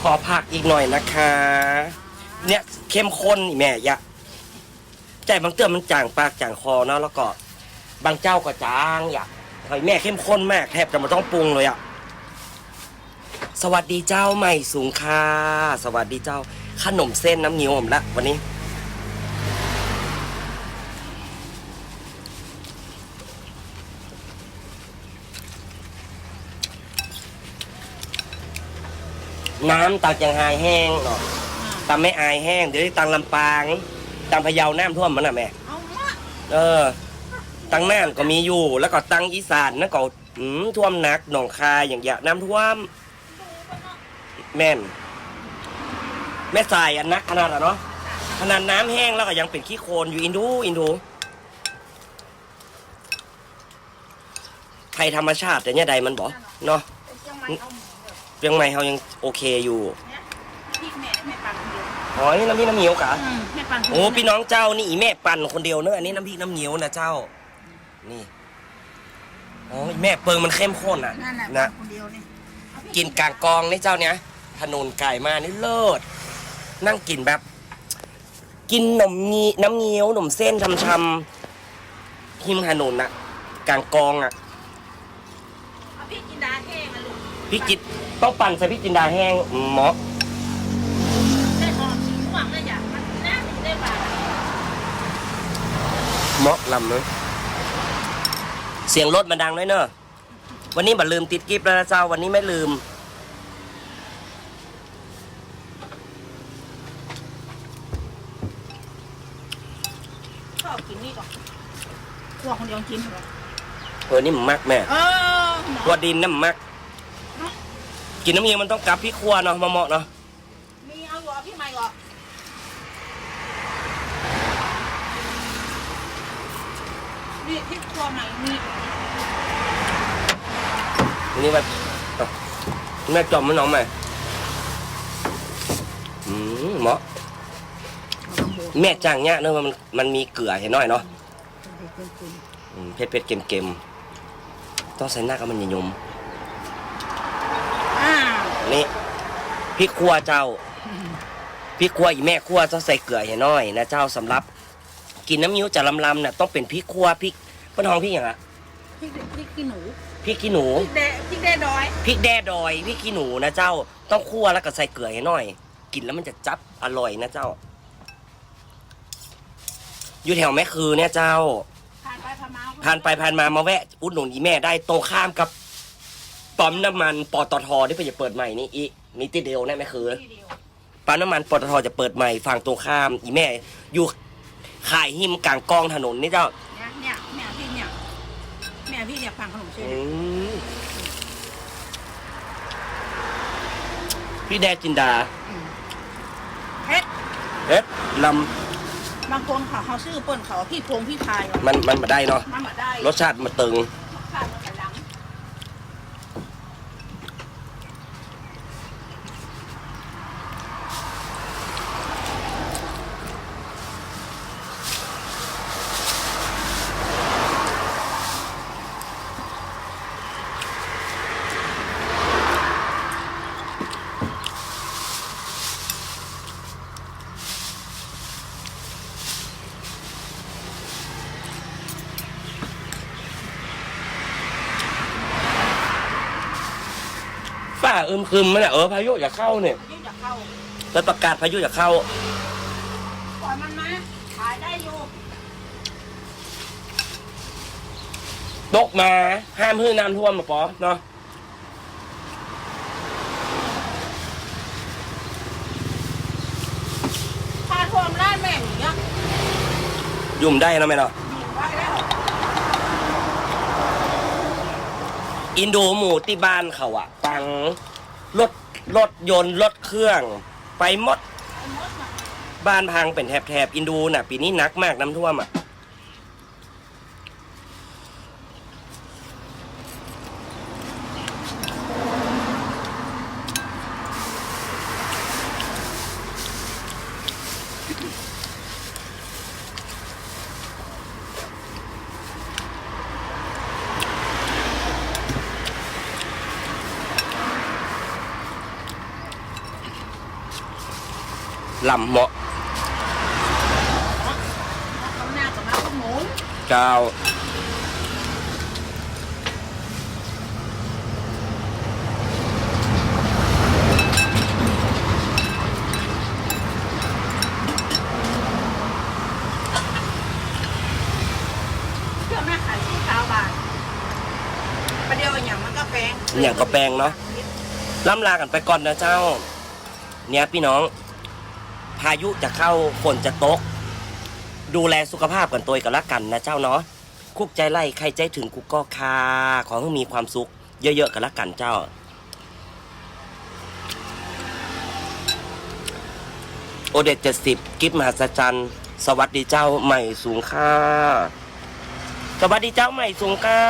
ขอผักอีกหน่อยนะคะ เนี่ยเข้มข้นนี่แม่อยะใจบางเตือมันจางปากจางคอเนาะแล้วก็ บางเจ้าก็จางอยากหอยแม่เข้มข้นมากแทบจะไมาต้องปรุงเลยอะสวัสดีเจ้าใหม่สูงค่ะสวัสดีเจ้าขนมเส้นน้ำเงี้ยวผมละวันนี้ น้ำตาจังไฮแห้งเนาะตาไม่อายแห้ง เดี๋ยวนี้ตังลำปางตังพะเยาน้ำท่วมมันน่ะแม่ เอามาเออ ตังน่านก็มีอยู่ แล้วก็ตังอีสานนั่นก็อืมท่วมหนักหนองคายอย่างเงี้ยน้ำท่วม แม่น แม่สายอันนักขนาดอะเนาะขนาดน้ำแห้งแล้วก็ยังเป็นขี้โคลนอยู่อินดูอินดูไทยธรรมชาติแต่เนี่ยใดมันบอกเนาะจังมันเอา เพียงใหม่เขายังโอเคอยู่เนี่ยพี่แม่แม่ปันคนเดียวอ๋อนี่น้ำพริกน้ำเงี้ยวกะอืมแม่ปันคนโอ้เดียวพี่น้องเจ้านี่อีแม่ปั่นคนเดียวเนอะอันนี้น้ำพริกน้ำเงี้ยวนะเจ้า นี่โอ้ยแม่เปิงมันเข้มข้นอะนั่นแหละนะคนเดียวนี่กินกลางกองนี่เจ้าเนี้ยถนนไก่มานี่เลิศนั่งกินแบบ กินหนมงีน้ำเงี้ยวหนมเส้นชำๆหิมถนนน่ะกลางกองอะเอาพี่กินดาแห้งนะลูกพี่กิน ต้องปั่นใส่พี่จินดาแห้งเหมาะได้หอมสีม่วงได้อย่างมันน่าจะได้บาทเหมาะลำเลยเสียงรถมันดังด้วยเนอะวันนี้บัลืมติดกิฟต์แล้วนะเจ้าวันนี้ไม่ลืม ชอบกินนี่ก่อนพวกคนเดียวกินเหรอเออนี่มันมักแม่เออหมอตัวดินน้ำมัก กินน้ำเย็นมันต้องกลับพี่ครัวเนาะมาเหมาะเนาะมีเอาอยู่เอาพี่ใหม่ก่อนนี่ที่ครัวใหม่มีนี่แบบเอาแม่จอมมันน้องใหม่อืมเหมาะแม่จ้างเนี่ยเนอะมันมันมีเกลือเห็นหน่อยเนาะอืมเผ็ดเผ็ดๆเค็มเค็มๆต้องใส่หน้ากับมันยมอ่าๆ นี่พี่ครัวเจ้าพี่ครัวอีแม่ครัวต้องใส่เกลือเห็นหน่อยนะเจ้าสำหรับกินน้ำยิ้วจะลำลำๆเนี่ยต้องเป็นพี่ครัวพี่เป้นห้องพี่อย่างอะพริกพริกขี้หนูพี่ขี้หนูพริกแดงพริกแดงดอยพริกแด้ดอยพริกขี้หนูนะเจ้า ต้องคั่วแล้วก็ใส่เกลือให้หน่อย กินแล้วมันจะจับอร่อยนะเจ้า อยู่แถวแม่คือเนี่ยเจ้าผ่านไปผ่านมาผ่านไปผ่านมามาแวะอุดหนุนอีแม่ได้ตรงข้ามกับ ปั๊มน้ำมันปตทที่เพิ่งจะเปิดใหม่นี่อีนี่ติเดียวนะแม่คือปั๊มน้ำมันปตทจะเปิดใหม่ฝั่งตรงข้าม อีแม่ อยู่ขายหิมกลางกองถนนนี่เจ้าเนี่ยเนี่ยแม่พี่เนี่ยแม่พี่เนี่ยฟังขนมเส้นอืมพี่แดจินดาเฮ็ดเอ๊ะลำบางคนเขาเขาซื้อเปิ้นเขาพี่พงพี่พายมันมันมาได้เนาะมันมาได้รสชาติมันตึง ข้าวมันกันหลัง ฝ้าอึมครึมมันเนี่ยเออพายุอย่าเข้าเนี่ยยิ่งจะเข้าแล้วประกาศพายุอย่าเข้า ปล่อยมันมาขายได้อยู่ตกมาห้ามพื้นน้ำท่วมมาปอเนาะค่าท่วมร้านแม่หนีอะยุ่มได้นะแม่เนาะ หนีไว้แล้ว อินโดหมูที่บ้านเขาอะตังรถรถยนต์รถเครื่อง ไปหมด บ้านพังเป็นแถบแถบๆอินโดน่ะ ปีนี้หนักมากน้ำท่วมอะ บาทประเดี๋ยวอย่างมันก็แพงอย่างก็แปลงเนาะล่ำลากันไปก่อนนะเจ้า เนี่ยพี่น้อง พายุจะเข้าฝนจะตก ดูแลสุขภาพกันตัวกันละกันนะเจ้าเนาะคุกใจไล่ใครใจถึงกุกก็คาขอให้มีความสุข เยอะๆกันละกันเจ้า โอเดตเจ็ดสิบกิฟมหัศจรรย์ สวัสดีเจ้าใหม่สูงค่าสวัสดีเจ้าใหม่สูงค่า